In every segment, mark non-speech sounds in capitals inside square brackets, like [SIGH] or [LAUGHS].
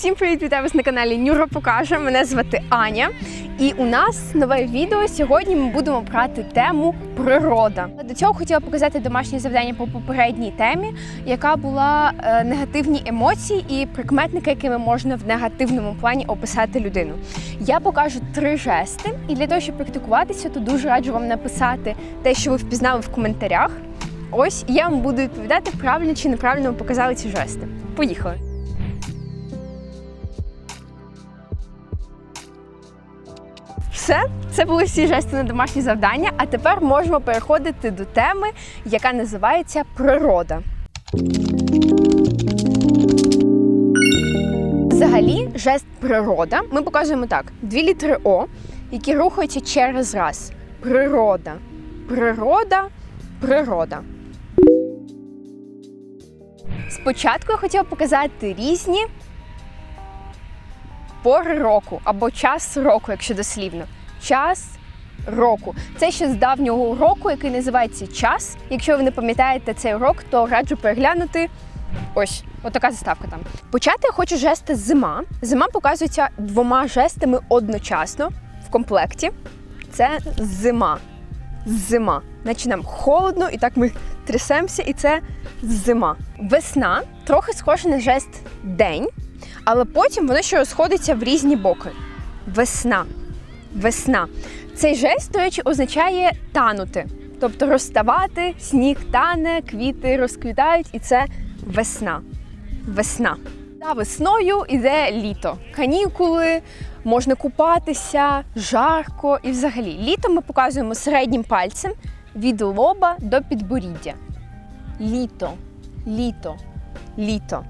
Всім привіт, вітаю вас на каналі Нюра Покаже. Мене звати Аня. І у нас нове відео. Сьогодні ми будемо брати тему природа. До цього хотіла показати домашнє завдання по попередній темі, яка була е, негативні емоції і прикметники, якими можна в негативному плані описати людину. Я покажу три жести, і для того, щоб практикуватися, то дуже раджу вам написати те, що ви впізнали в коментарях. Ось я вам буду відповідати, правильно чи неправильно ви показали ці жести. Поїхали. Все, це були всі жести на домашні завдання. А тепер можемо переходити до теми, яка називається природа. Взагалі, жест природа ми показуємо так: дві літери О, які рухаються через раз. Природа, природа, природа. Спочатку я хотіла показати різні пори року або час року, якщо дослівно. Час року. Це ще з давнього уроку, який називається час. Якщо ви не пам'ятаєте цей урок, то раджу переглянути. Ось, отака заставка там. Почати я хочу жести зима. Зима показується двома жестами одночасно в комплекті. Це зима. Зима. Наче нам холодно, і так ми трясемося, і це зима. Весна трохи схожа на жест день, але потім воно ще розходиться в різні боки. Весна. Весна. Цей жест, до речі, означає танути, тобто розставати, сніг тане, квіти розквітають, і це весна. Весна. За весною іде літо. Канікули, можна купатися, жарко і взагалі. Літо ми показуємо середнім пальцем від лоба до підборіддя. Літо, літо, літо.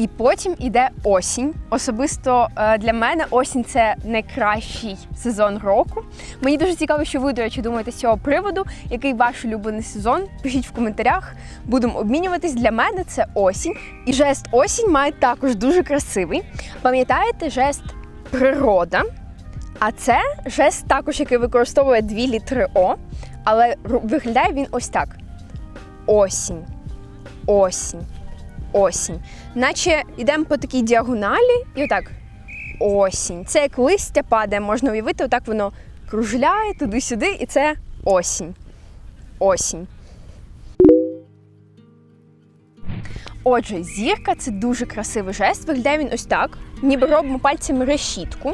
І потім іде осінь. Особисто е, для мене осінь це найкращий сезон року. Мені дуже цікаво, що ви, до речі, думаєте з цього приводу. Який ваш улюблений сезон? Пишіть в коментарях, будемо обмінюватись. Для мене це осінь. І жест осінь має також дуже красивий. Пам'ятаєте жест природа? А це жест також, який використовує дві літери О, але виглядає він ось так: осінь, осінь осінь. Наче йдемо по такій діагоналі, і отак осінь. Це як листя падає, можна уявити, отак воно кружляє туди-сюди, і це осінь. Осінь. Отже, зірка це дуже красивий жест. Виглядає він ось так. Ніби робимо пальцями решітку.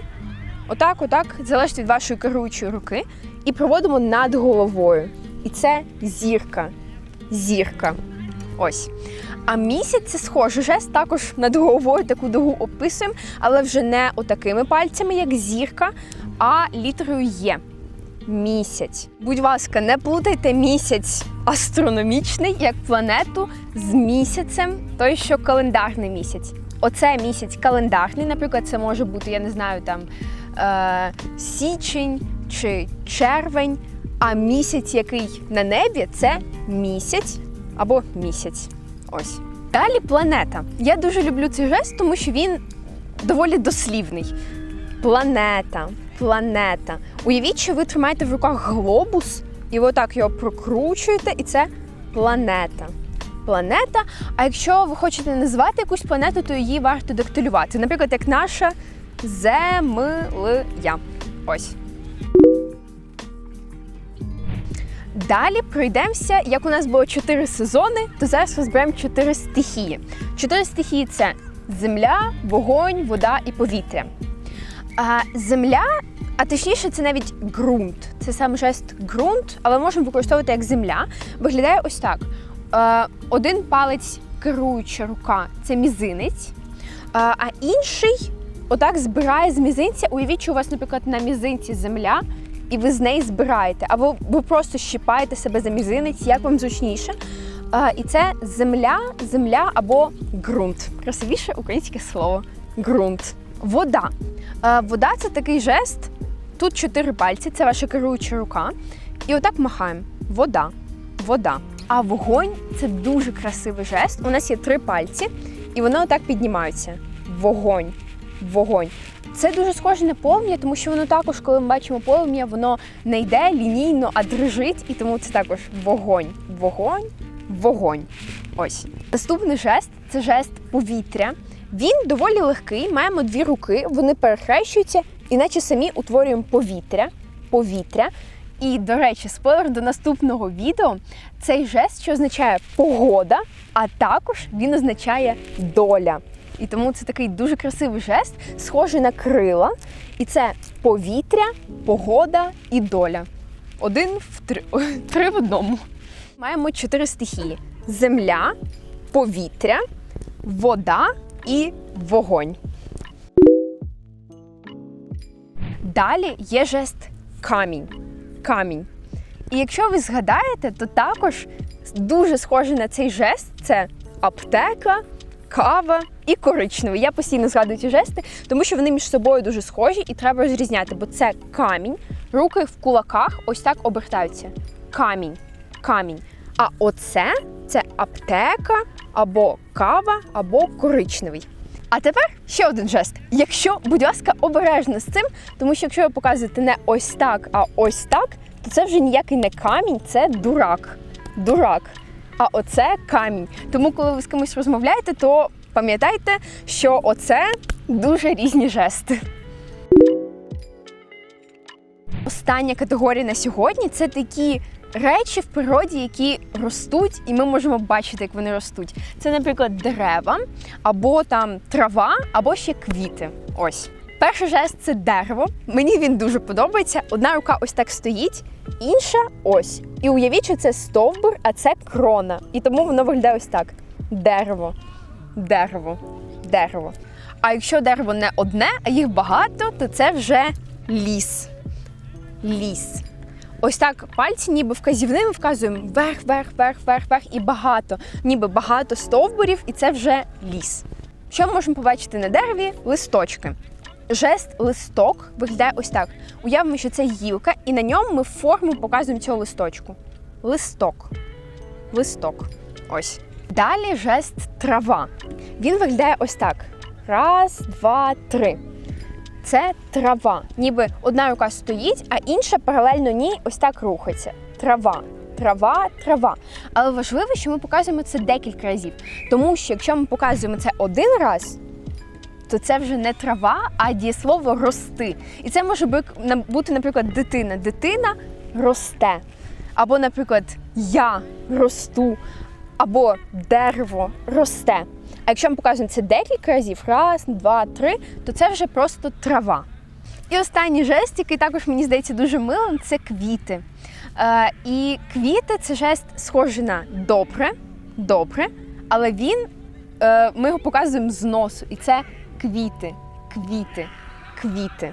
Отак, отак, залежить від вашої керуючої руки. І проводимо над головою. І це зірка. Зірка. Ось. А місяць це схоже жест, також над головою таку дугу описуємо, але вже не отакими пальцями, як зірка, а літерою Є. Місяць. Будь ласка, не плутайте місяць астрономічний як планету з місяцем, той, що календарний місяць. Оце місяць календарний, наприклад, це може бути, я не знаю, там е- січень чи червень. А місяць, який на небі, це місяць або місяць. Ось. Далі планета. Я дуже люблю цей жест, тому що він доволі дослівний. Планета, планета. Уявіть, що ви тримаєте в руках глобус, і ви отак його прокручуєте, і це планета. Планета. А якщо ви хочете назвати якусь планету, то її варто дактилювати. Наприклад, як наша Земля. Ось. Далі пройдемося, як у нас було чотири сезони, то зараз розберемо чотири стихії. Чотири стихії це земля, вогонь, вода і повітря. А земля, а точніше, це навіть ґрунт. Це сам жест ґрунт, але можемо використовувати як земля. Виглядає ось так: один палець керуюча рука це мізинець, а інший отак збирає з мізинця. Уявіть, що у вас, наприклад, на мізинці земля і ви з неї збираєте, або ви просто щипаєте себе за мізинець, як вам зручніше. І це земля, земля або ґрунт. Красивіше українське слово ґрунт. Вода. Вода це такий жест. Тут чотири пальці, це ваша керуюча рука. І отак махаємо. Вода, вода. А вогонь це дуже красивий жест. У нас є три пальці, і вони отак піднімаються. Вогонь, вогонь. Це дуже схоже на полум'я, тому що воно також, коли ми бачимо полум'я, воно не йде лінійно, а дрижить, і тому це також вогонь, вогонь, вогонь. Ось. Наступний жест це жест повітря. Він доволі легкий, маємо дві руки, вони перехрещуються, іначе самі утворюємо повітря. повітря. І, до речі, спойлер до наступного відео цей жест, що означає погода, а також він означає доля. І тому це такий дуже красивий жест, схожий на крила. І це повітря, погода і доля. Один в три, [LAUGHS] три в одному. Маємо чотири стихії: земля, повітря, вода і вогонь. Далі є жест камінь. Камінь. І якщо ви згадаєте, то також дуже схожий на цей жест це аптека, кава і коричневий. Я постійно згадую ці жести, тому що вони між собою дуже схожі і треба розрізняти, бо це камінь, руки в кулаках ось так обертаються. Камінь, камінь. А оце це аптека або кава, або коричневий. А тепер ще один жест. Якщо, будь ласка, обережно з цим, тому що якщо ви показуєте не ось так, а ось так, то це вже ніякий не камінь, це дурак. Дурак. А оце камінь. Тому, коли ви з кимось розмовляєте, то пам'ятайте, що оце дуже різні жести. Остання категорія на сьогодні це такі речі в природі, які ростуть, і ми можемо бачити, як вони ростуть. Це, наприклад, дерева, або там трава, або ще квіти. Ось. Перший жест це дерево. Мені він дуже подобається. Одна рука ось так стоїть, інша ось. І уявіть, що це стовбур, а це крона. І тому воно виглядає ось так: дерево, дерево, дерево. А якщо дерево не одне, а їх багато, то це вже ліс. Ліс. Ось так пальці, ніби вказівними вказуємо вверх, вверх, вверх, вверх, вверх і багато, ніби багато стовбурів, і це вже ліс. Що ми можемо побачити на дереві? Листочки. Жест листок виглядає ось так. Уявимо, що це гілка, і на ньому ми форму показуємо цього листочку. Листок. Листок. Ось. Далі жест трава. Він виглядає ось так: раз, два, три. Це трава. Ніби одна рука стоїть, а інша паралельно ній ось так рухається. Трава. Трава, трава. Але важливо, що ми показуємо це декілька разів. Тому що якщо ми показуємо це один раз, то це вже не трава, а дієслово рости. І це може бути, наприклад, дитина. Дитина росте. Або, наприклад, я росту, або дерево росте. А якщо ми показуємо це декілька разів, раз, два, три, то це вже просто трава. І останній жест, який також мені здається дуже милим, це квіти. Е, І квіти це жест схожий на добре, добре, але він, е, ми його показуємо з носу. І це квіти, квіти, квіти.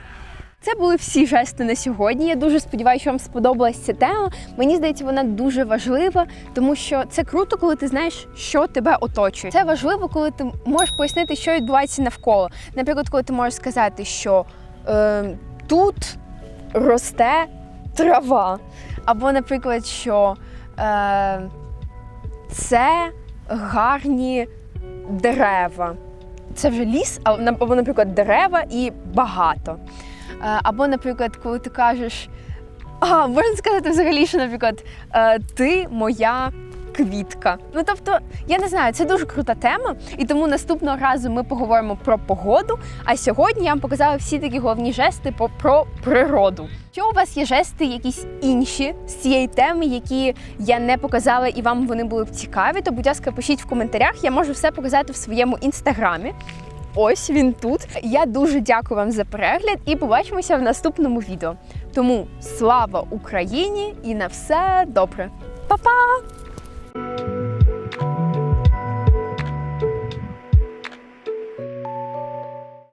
Це були всі жести на сьогодні. Я дуже сподіваюся, що вам сподобалася ця тема. Мені здається, вона дуже важлива, тому що це круто, коли ти знаєш, що тебе оточує. Це важливо, коли ти можеш пояснити, що відбувається навколо. Наприклад, коли ти можеш сказати, що е, тут росте трава, або, наприклад, що е, це гарні дерева. Це вже ліс, або, наприклад, дерева і багато. Е, або, наприклад, коли ти кажеш, а, можна сказати взагалі, що, наприклад, «Е, ти моя квітка. Ну тобто, я не знаю, це дуже крута тема, і тому наступного разу ми поговоримо про погоду. А сьогодні я вам показала всі такі головні жести про природу. Що у вас є жести, якісь інші з цієї теми, які я не показала, і вам вони були б цікаві, то будь ласка, пишіть в коментарях. Я можу все показати в своєму інстаграмі. Ось він тут. Я дуже дякую вам за перегляд і побачимося в наступному відео. Тому слава Україні і на все добре. Па-па!